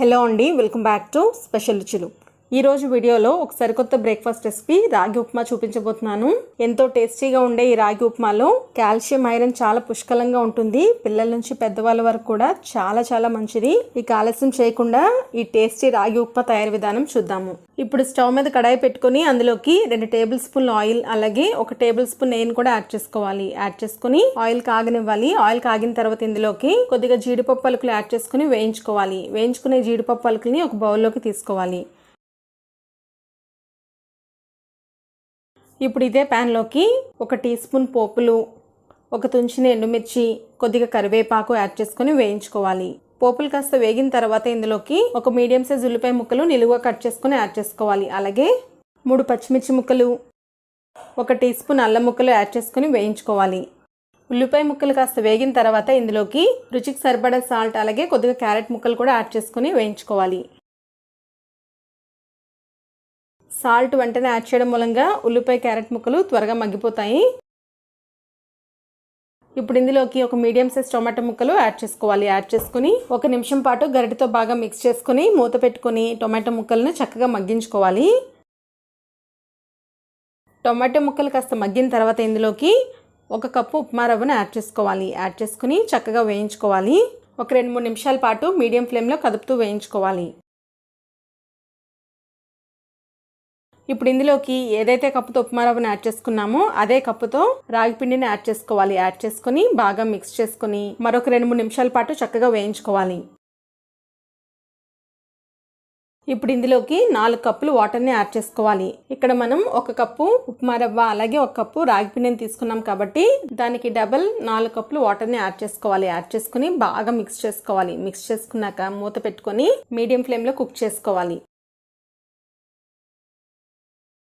Hello అండి welcome back to special రుచులు. ఈరోజు వీడియోలో ఒక సరికొత్త బ్రేక్ఫాస్ట్ రెసిపీ రాగి ఉప్మా చూపించబోతున్నాను. ఎంతో టేస్టీగా ఉండే ఈ రాగి ఉప్మాలో కాల్షియం ఐరన్ చాలా పుష్కలంగా ఉంటుంది. పిల్లల నుంచి పెద్దవాళ్ళ వరకు కూడా చాలా చాలా మంచిది. ఈ ఆలస్యం చేయకుండా ఈ టేస్టీ రాగి ఉప్మా తయారు విధానం చూద్దాము. ఇప్పుడు స్టవ్ మీద కడాయి పెట్టుకొని అందులోకి రెండు టేబుల్ స్పూన్ ఆయిల్ అలాగే ఒక టేబుల్ స్పూన్ నెయ్యిని కూడా యాడ్ చేసుకోవాలి. యాడ్ చేసుకొని ఆయిల్ కాగనివ్వాలి. ఆయిల్ కాగిన తర్వాత ఇందులోకి కొద్దిగా జీడిపప్పు పలుకులు యాడ్ చేసుకుని వేయించుకోవాలి. వేయించుకునే జీడిపప్పు పలుకుల్ని ఒక బౌల్లోకి తీసుకోవాలి. ఇప్పుడు ఇదే ప్యాన్లోకి ఒక టీ స్పూన్ పోపులు ఒక తుంచిన ఎండుమిర్చి కొద్దిగా కరివేపాకు యాడ్ చేసుకొని వేయించుకోవాలి. పోపులు కాస్త వేగిన తర్వాత ఇందులోకి ఒక మీడియం సైజ్ ఉల్లిపాయ ముక్కలు నిలువుగా కట్ చేసుకొని యాడ్ చేసుకోవాలి. అలాగే మూడు పచ్చిమిర్చి ముక్కలు ఒక టీ స్పూన్ అల్లం ముక్కలు యాడ్ చేసుకొని వేయించుకోవాలి. ఉల్లిపాయ ముక్కలు కాస్త వేగిన తర్వాత ఇందులోకి రుచికి సరిపడా సాల్ట్ అలాగే కొద్దిగా క్యారెట్ ముక్కలు కూడా యాడ్ చేసుకొని వేయించుకోవాలి. సాల్ట్ వెంటనే యాడ్ చేయడం మూలంగా ఉల్లిపాయ క్యారెట్ ముక్కలు త్వరగా మగ్గిపోతాయి. ఇప్పుడు ఇందులోకి ఒక మీడియం సైజ్ టొమాటో ముక్కలు యాడ్ చేసుకోవాలి. యాడ్ చేసుకుని ఒక నిమిషం పాటు గరిటతో బాగా మిక్స్ చేసుకుని మూత పెట్టుకొని టొమాటో ముక్కలను చక్కగా మగ్గించుకోవాలి. టొమాటో ముక్కలు కాస్త మగ్గిన తర్వాత ఇందులోకి ఒక కప్పు ఉప్మా రవ్వను యాడ్ చేసుకోవాలి. యాడ్ చేసుకుని చక్కగా వేయించుకోవాలి. ఒక రెండు మూడు నిమిషాల పాటు మీడియం ఫ్లేమ్లో కదుపుతూ వేయించుకోవాలి. ఇప్పుడు ఇందులోకి ఏదైతే కప్పుతో ఉప్మా రవ్వను యాడ్ చేసుకున్నామో అదే కప్పుతో రాగి పిండిని యాడ్ చేసుకోవాలి. యాడ్ చేసుకొని బాగా మిక్స్ చేసుకొని మరొక రెండు మూడు నిమిషాల పాటు చక్కగా వేయించుకోవాలి. ఇప్పుడు ఇందులోకి నాలుగు కప్పులు వాటర్ని యాడ్ చేసుకోవాలి. ఇక్కడ మనం ఒక కప్పు ఉప్మా రవ్వ అలాగే ఒక కప్పు రాగి పిండిని తీసుకున్నాం కాబట్టి దానికి డబల్ నాలుగు కప్పులు వాటర్ని యాడ్ చేసుకోవాలి. యాడ్ చేసుకుని బాగా మిక్స్ చేసుకోవాలి. మిక్స్ చేసుకున్నాక మూత పెట్టుకొని మీడియం ఫ్లేమ్లో కుక్ చేసుకోవాలి.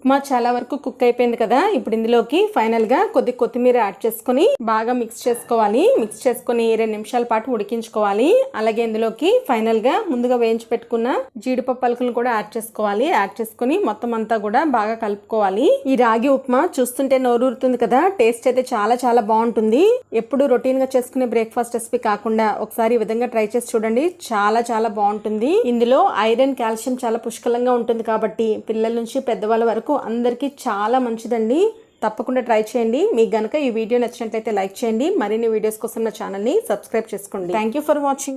ఉప్మా చాలా వరకు కుక్ అయిపోయింది కదా? ఇప్పుడు ఇందులోకి ఫైనల్గా కొద్ది కొత్తిమీర యాడ్ చేసుకొని బాగా మిక్స్ చేసుకోవాలి. మిక్స్ చేసుకొని రెండు నిమిషాల పాటు ఉడికించుకోవాలి. అలాగే ఇందులోకి ఫైనల్గా ముందుగా వేయించి పెట్టుకున్న జీడిపప్పు పలుకులను కూడా యాడ్ చేసుకోవాలి. యాడ్ చేసుకుని మొత్తం అంతా కూడా బాగా కలుపుకోవాలి. ఈ రాగి ఉప్మా చూస్తుంటే నోరూరుతుంది కదా? టేస్ట్ అయితే చాలా చాలా బాగుంటుంది. ఎప్పుడు రొటీన్గా చేసుకునే బ్రేక్ఫాస్ట్ రెసిపీ కాకుండా ఒకసారి ఈ విధంగా ట్రై చేసి చూడండి. చాలా చాలా బాగుంటుంది. ఇందులో ఐరన్ కాల్షియం చాలా పుష్కలంగా ఉంటుంది కాబట్టి పిల్లల నుంచి పెద్దవాళ్ళ వరకు అందరికీ చాలా మంచిదండి. తప్పకుండా ట్రై చేయండి. మీకు గనుక ఈ వీడియో నచ్చినట్లయితే లైక్ చేయండి. మరిన్ని వీడియోస్ కోసం నా ఛానల్ని సబ్స్క్రైబ్ చేసుకోండి. Thank you for watching